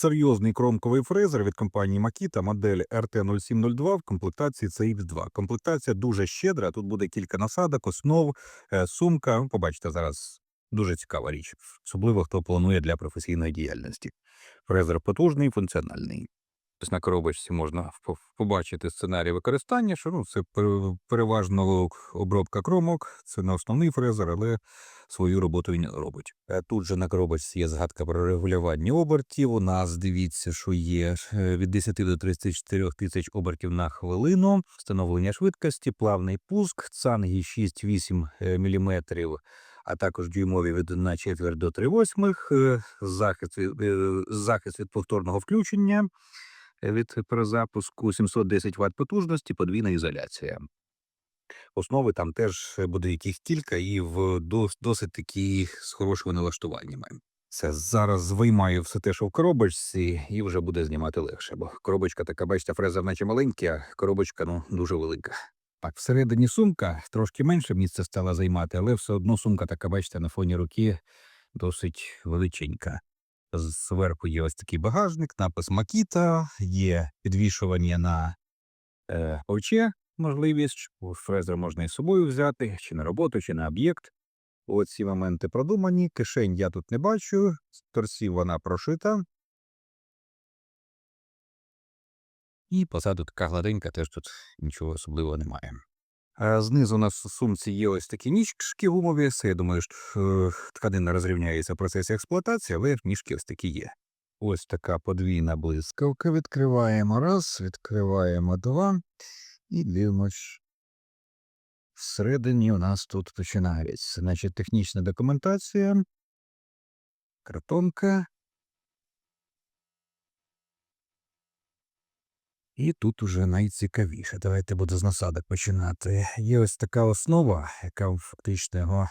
Серйозний кромковий фрезер від компанії Makita, модель RT0702 в комплектації CX2. Комплектація дуже щедра. Тут буде кілька насадок, основ, е, сумка. Ну, Побачите зараз дуже цікава річ, особливо хто планує для професійної діяльності. Фрезер потужний, функціональний. Ось на коробочці можна по- побачити сценарій використання, що ну, це пере- переважно обробка кромок, це не основний фрезер, але свою роботу він робить. Е, Тут же на коробочці є згадка про регулювання обертів. У нас дивіться, що є е, від 10 до 34 тисяч обертів на хвилину, встановлення швидкості, плавний пуск, цанги 6-8 мм, а також дюймові від 1 четверть до 3 восьмих, е, захист, е, захист від повторного включення е, від перезапуску 710 Вт потужності, подвійна ізоляція. Основи там теж буде яких кілька і в досить такі з хорошими налаштуваннями. Це зараз виймаю все те, що в коробочці, і вже буде знімати легше, бо коробочка така, бачите, фреза наче маленька, а коробочка ну дуже велика. Так, всередині сумка трошки менше місця стала займати, але все одно сумка така, бачите, на фоні руки досить величенька. Зверху є ось такий багажник, напис Макіта, є підвішування на е, овче, можливість, фрезер можна із собою взяти, чи на роботу, чи на об'єкт. Оці моменти продумані. Кишень я тут не бачу, з торців вона прошита. І позаду така гладенька, теж тут нічого особливого немає. Знизу у нас у сумці є ось такі ніжки гумові. Я думаю, що е, тканина розрівняється в процесі експлуатації, але ніжки ось такі є. Ось така подвійна блискавка. Відкриваємо раз, відкриваємо два і дивимось. Всередині у нас тут починається. Значить, технічна документація, картонка. І тут уже найцікавіше. Давайте буду з насадок починати. Є ось така основа, яка фактично його,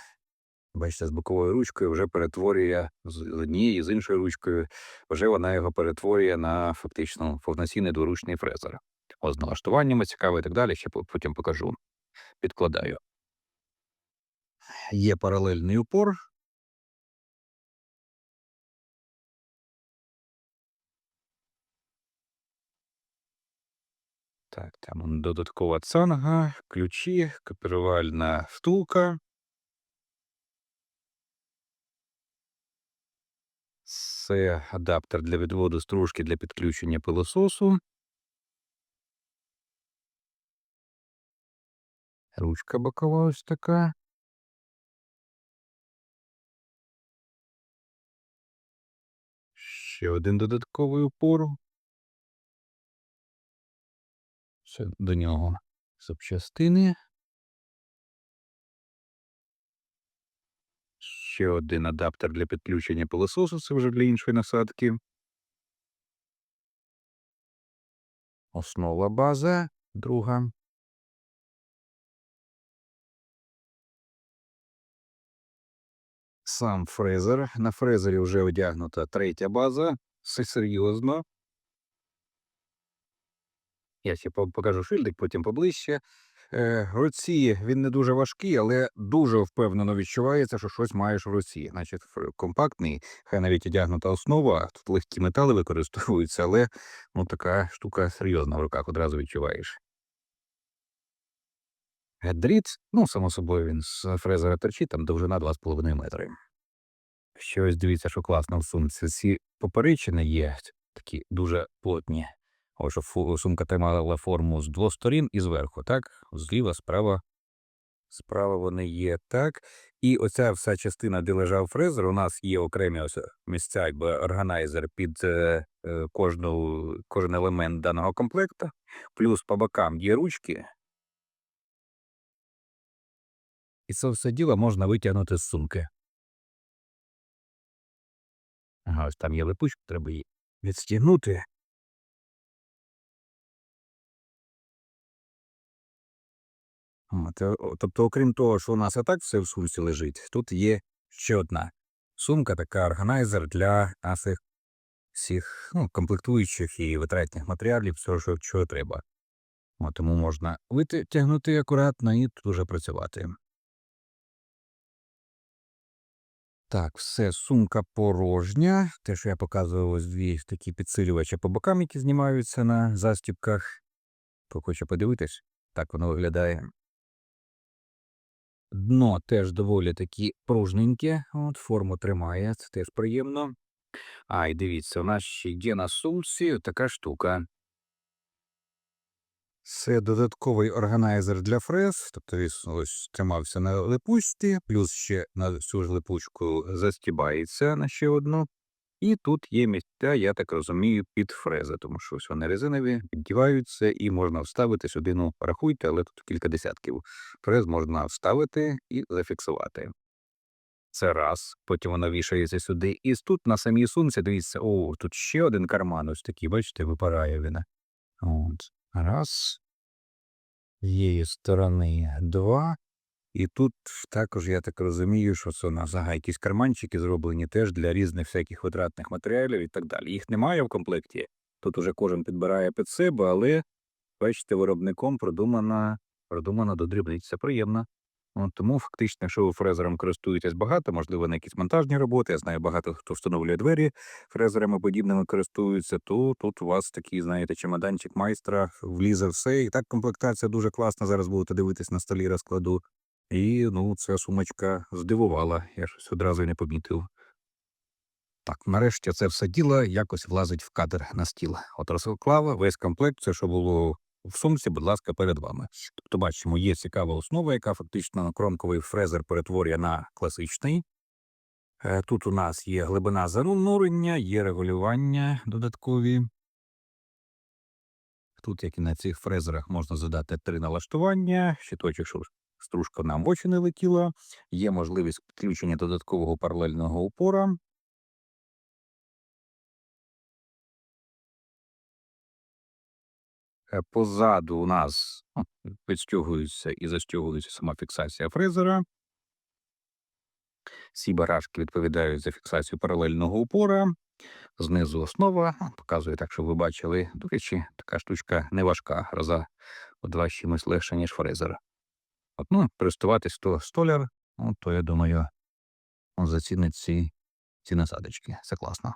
бачите, з боковою ручкою вже перетворює з однією, з іншою ручкою. Вже вона його перетворює на фактично повноцінний дворучний фрезер. О, з налаштуваннями цікаво і так далі. Ще потім покажу. Підкладаю. Є паралельний упор. Так, там додаткова цанга, ключі, копірувальна втулка. Це адаптер для відводу стружки для підключення пилососу. Ручка бокова ось така. Ще один додатковий упор. Це до нього запчастини. Ще один адаптер для підключення пилососу, це вже для іншої насадки. Основа база, друга. Сам фрезер. На фрезері вже одягнута третя база. Все серйозно. Я ще покажу шильдик, потім поближче. Е, руці він не дуже важкий, але дуже впевнено відчувається, що щось маєш в руці. Значить, компактний, хай навіть одягнута основа. Тут легкі метали використовуються, але ну, така штука серйозна в руках, одразу відчуваєш. Е, Дріт, ну, само собою, він з фрезера торчить, там довжина 2,5 метри. Ще ось дивіться, що класно в сумці. Ці поперечини є такі дуже плотні. Фу- сумка тримала форму з двох сторін і зверху, так? Зліва, справа. Справа вони є так. І оця вся частина, де лежав фрезер, у нас є окремі ось місця, якби органайзер під е, е, кожну, кожен елемент даного комплекту. Плюс по бокам є ручки. І це все діло можна витягнути з сумки. Ага, ось там є липучка, треба її відстігнути. Тобто, окрім того, що у нас і так все в сумці лежить, тут є ще одна сумка, така органайзер для наших всіх ну, комплектуючих і витратних матеріалів, всього, що, що треба. От, тому можна витягнути акуратно і тут уже працювати. Так, все, сумка порожня. Те, що я показував, ось дві такі підсилювачі по бокам, які знімаються на застібках. Хто хоче подивитись, так воно виглядає. Дно теж доволі таки пружненьке, от, форму тримає, це теж приємно. А, і дивіться, у нас ще є на сумці така штука. Це додатковий органайзер для фрез, тобто він ось тримався на липучці, плюс ще на цю ж липучку застібається на ще одну. І тут є місця, я так розумію, під фрези, тому що ось вони резинові, піддіваються і можна вставити сюди, ну, рахуйте, але тут кілька десятків. Фрез можна вставити і зафіксувати. Це раз, потім воно вішається сюди. І тут на самій сумці, дивіться, о, тут ще один карман, ось такий, бачите, випарає він. От. Раз. Її сторони два. І тут також, я так розумію, що це у нас ага, якісь карманчики зроблені теж для різних всяких витратних матеріалів і так далі. Їх немає в комплекті. Тут уже кожен підбирає під себе, але бачите, виробником продумана, продумана до дрібниць. Це приємно. От, тому фактично, якщо ви фрезером користуєтесь багато, можливо, на якісь монтажні роботи, я знаю, багато хто встановлює двері фрезерами подібними користуються, то тут у вас такий, знаєте, чемоданчик майстра, влізе все. І так комплектація дуже класна. Зараз будете дивитись на столі розкладу. І ну, ця сумочка здивувала, я щось одразу не помітив. Так, нарешті це все діло якось влазить в кадр на стіл. От розклава, весь комплект, все, що було в сумці, будь ласка, перед вами. Тобто, бачимо, є цікава основа, яка фактично кромковий фрезер перетворює на класичний. Е, Тут у нас є глибина занурення, є регулювання додаткові. Тут, як і на цих фрезерах, можна задати три налаштування, щиточок, стружка нам в очі не летіла. Є можливість підключення додаткового паралельного упора. Е, Позаду у нас підстягується і застягується сама фіксація фрезера. Ці барашки відповідають за фіксацію паралельного упора. Знизу основа. ну, Показую так, щоб ви бачили. До речі, така штучка не важка, раза у два чимось легше, ніж фрезер. Ну, користуватись то столяр, ну, то я думаю, он зацінить ці, ці насадочки. Це класно.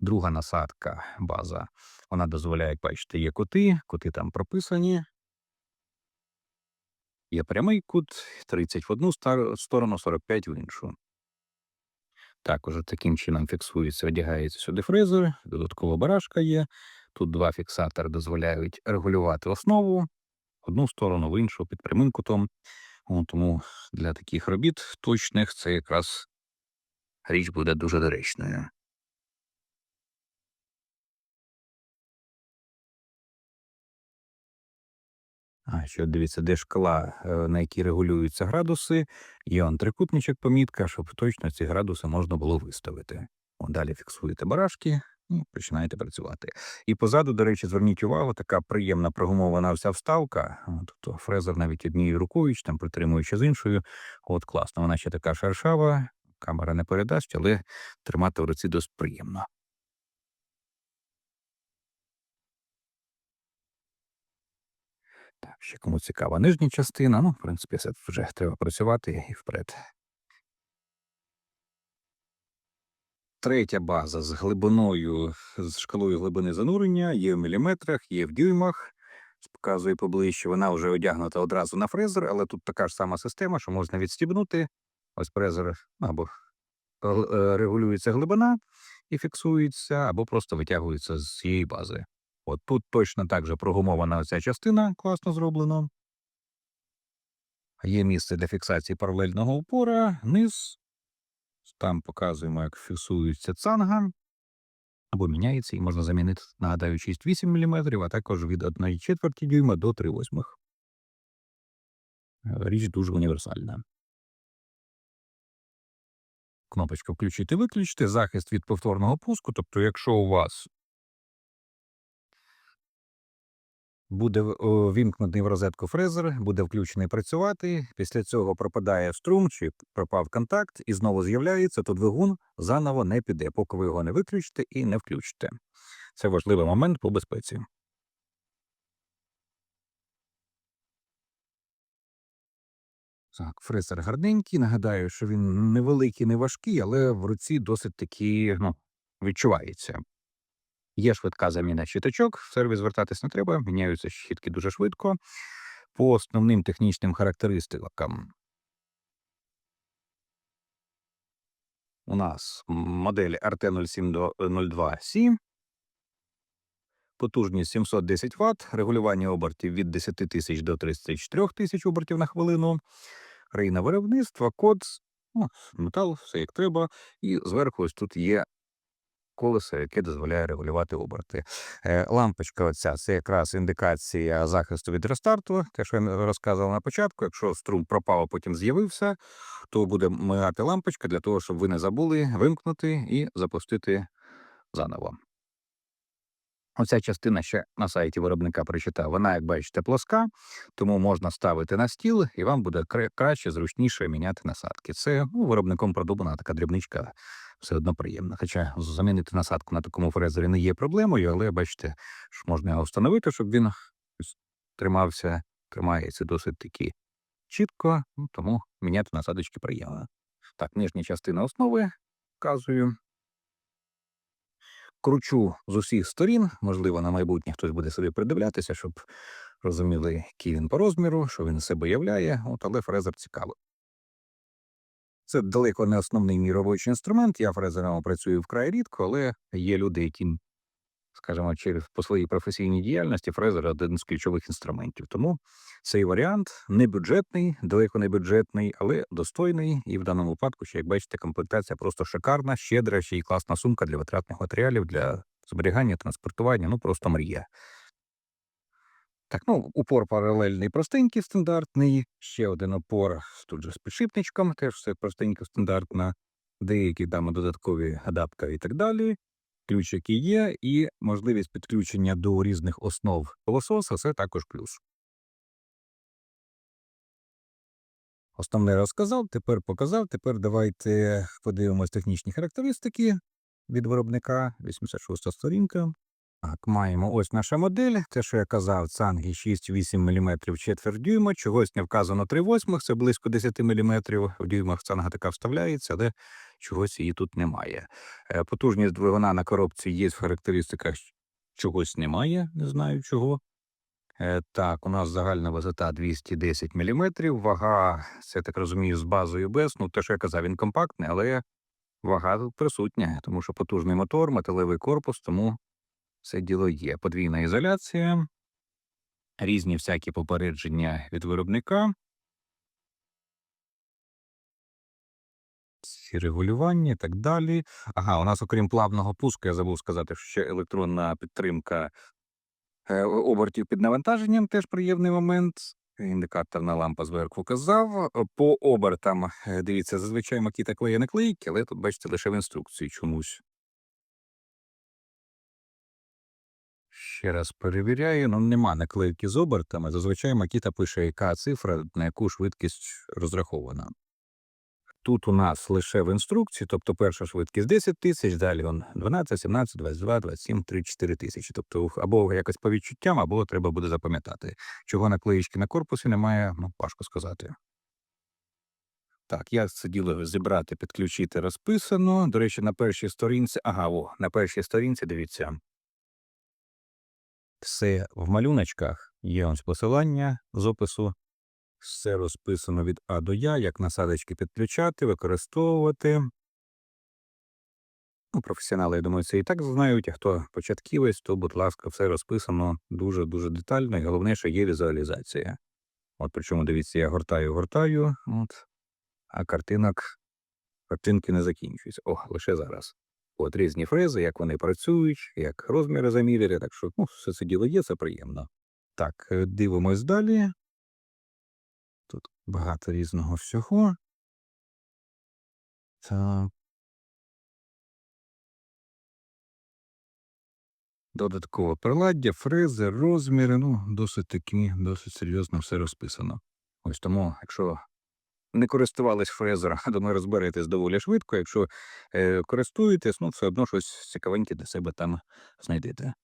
Друга насадка, база, вона дозволяє, як бачите, є кути, кути там прописані. Є прямий кут, 30 в одну сторону, 45 в іншу. Також таким чином фіксується, одягається сюди фрезер, додаткова барашка є. Тут два фіксатори дозволяють регулювати основу одну сторону, в іншу під прямим кутом. Тому для таких робіт точних це якраз річ буде дуже доречною. А ще дивіться, де шкала, е, на якій регулюються градуси, є он помітка, щоб точно ці градуси можна було виставити. Далі фіксуєте барашки і починаєте працювати. І позаду, до речі, зверніть увагу, така приємна прогумована вся вставка. Тобто фрезер навіть однією рукою, чи там притримуючи з іншою. От класно, вона ще така шершава, камера не передасть, але тримати в руці досить приємно. Так, ще кому цікава нижня частина. Ну, в принципі, це вже треба працювати і вперед. Третя база з глибиною, з шкалою глибини занурення, є в міліметрах, є в дюймах. Показує поближче, вона вже одягнута одразу на фрезер, але тут така ж сама система, що можна відстібнути. Ось фрезер або е, регулюється глибина і фіксується, або просто витягується з цієї бази. От тут точно так же прогумована ця частина, класно зроблено. Є місце для фіксації паралельного упора, низ. Там показуємо, як фіксується цанга. Або міняється, і можна замінити, нагадаю, 6-8 мм, а також від 1,4 дюйма до 3 восьмих. Е, Річ дуже універсальна. Кнопочка включити-виключити, захист від повторного пуску. Тобто, якщо у вас буде вімкнутий в розетку фрезер, буде включений працювати. Після цього пропадає струм чи пропав контакт, і знову з'являється, то двигун заново не піде, поки ви його не виключите і не включите. Це важливий момент по безпеці. Так, фрезер гарненький. Нагадаю, що він невеликий, не важкий, але в руці досить таки ну, відчувається. Є швидка заміна щіточок, в сервіс звертатись не треба, міняються щітки дуже швидко. По основним технічним характеристикам у нас модель RT0702C, потужність 710 Вт, регулювання обертів від 10 тисяч до 34 тисяч обертів на хвилину, країна виробництва, код, ну, метал, все як треба. І зверху ось тут є колесо, яке дозволяє регулювати оберти. Е, Лампочка оця це якраз індикація захисту від рестарту. Те, що я розказував на початку, якщо струм пропав, а потім з'явився, то буде мигати лампочка для того, щоб ви не забули вимкнути і запустити заново. Оця частина ще на сайті виробника прочитав. Вона, як бачите, плоска, тому можна ставити на стіл, і вам буде краще, зручніше міняти насадки. Це ну, виробником продумана така дрібничка, все одно приємно. Хоча замінити насадку на такому фрезері не є проблемою, але бачите, що можна його встановити, щоб він тримався, тримається досить таки чітко, ну, тому міняти насадочки приємно. Так, нижня частина основи вказую кручу з усіх сторін. Можливо, на майбутнє хтось буде собі придивлятися, щоб розуміли, який він по розміру, що він з себе являє. От, але фрезер цікавий. Це далеко не основний мій робочий інструмент. Я фрезером працюю вкрай рідко, але є люди, які, скажімо, через по своїй професійній діяльності фрезер один з ключових інструментів. Тому цей варіант не бюджетний, далеко не бюджетний, але достойний. І в даному випадку, ще як бачите, комплектація просто шикарна, щедра, ще й класна сумка для витратних матеріалів, для зберігання, транспортування. Ну просто мрія. Так, ну, упор паралельний простенький, стандартний. Ще один опор тут же з підшипничком, теж все простенько, стандартно. Деякі там додаткові адаптери і так далі. Ключики є, і можливість підключення до різних основ пилососа це також плюс. Основне розказав, тепер показав. Тепер давайте подивимось технічні характеристики від виробника. 86 сторінка. Так, маємо ось наша модель. Те, що я казав, цанги 6-8 мм четверть дюйма, чогось не вказано 3 восьмих, це близько 10 мм. В дюймах цанга така вставляється, але чогось її тут немає. Е, Потужність двигуна на коробці є в характеристиках, чогось немає, не знаю чого. Е, Так, у нас загальна висота 210 мм, вага, це так розумію, з базою без. Ну, те, що я казав, він компактний, але вага тут присутня, тому що потужний мотор, металевий корпус, тому це діло є. Подвійна ізоляція, різні всякі попередження від виробника. Ці регулювання і так далі. Ага, у нас, окрім плавного пуску, я забув сказати, що ще електронна підтримка е, обертів під навантаженням теж приємний момент. Індикаторна лампа зверху казав. По обертам, е, дивіться, зазвичай макіта клеє наклейки, але тут бачите лише в інструкції чомусь. Ще раз перевіряю, ну нема наклейки з обертами. Зазвичай Макіта пише, яка цифра, на яку швидкість розрахована. Тут у нас лише в інструкції, тобто перша швидкість 10 тисяч, далі он 12, 17, 22, 27, 34 тисячі. Тобто або якось по відчуттям, або треба буде запам'ятати. Чого наклеїчки на корпусі немає, ну важко сказати. Так, я це діло зібрати, підключити розписано. До речі, на першій сторінці. Ага, о, на першій сторінці, дивіться. Все в малюночках. Є ось посилання з опису. Все розписано від А до Я, як насадочки підключати, використовувати. Ну, професіонали, я думаю, це і так знають, а хто початківець, то, будь ласка, все розписано дуже-дуже детально, і головне, що є візуалізація. От причому, дивіться, я гортаю, гортаю, а картинок, картинки не закінчуються. О, лише зараз. От різні фрези, як вони працюють, як розміри заміряти, так що ну, все це діло є, це приємно. Так, е, дивимось далі. Тут багато різного всього. Так. Додаткове приладдя, фрези, розміри, ну, досить таки, досить серйозно все розписано. Ось тому, якщо не користувались фрезером, думаю, розберетесь доволі швидко. Якщо е, користуєтесь, ну, все одно щось цікавеньке для себе там знайдете.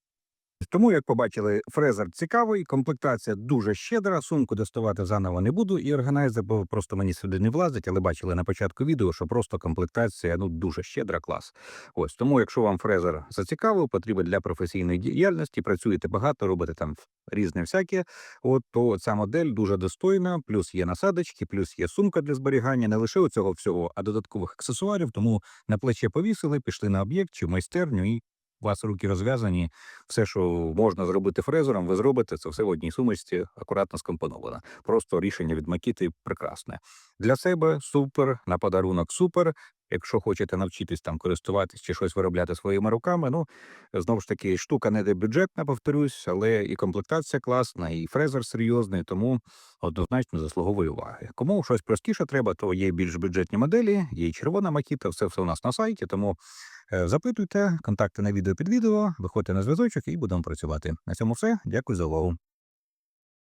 Тому, як побачили, фрезер цікавий, комплектація дуже щедра. Сумку доставати заново не буду. І органайзер, бо просто мені сюди не влазить, але бачили на початку відео, що просто комплектація ну дуже щедра, клас. Ось тому, якщо вам фрезер зацікавив, потрібен для професійної діяльності, працюєте багато, робите там різне всяке. От то ця модель дуже достойна. Плюс є насадочки, плюс є сумка для зберігання. Не лише цього всього, а додаткових аксесуарів. Тому на плече повісили, пішли на об'єкт чи майстерню і. У вас руки розв'язані, все, що можна зробити фрезером, ви зробите це все в одній сумочці, акуратно скомпоновано. Просто рішення від Макіти прекрасне. Для себе супер, на подарунок супер. Якщо хочете навчитись там користуватись чи щось виробляти своїми руками, ну знову ж таки, штука не де бюджетна, повторюсь, але і комплектація класна, і фрезер серйозний, тому однозначно заслуговує уваги. Кому щось простіше треба, то є більш бюджетні моделі, є і червона макіта, все все у нас на сайті. Тому е, запитуйте, контакти на відео під відео, виходьте на зв'язочок і будемо працювати. На цьому все. Дякую за увагу.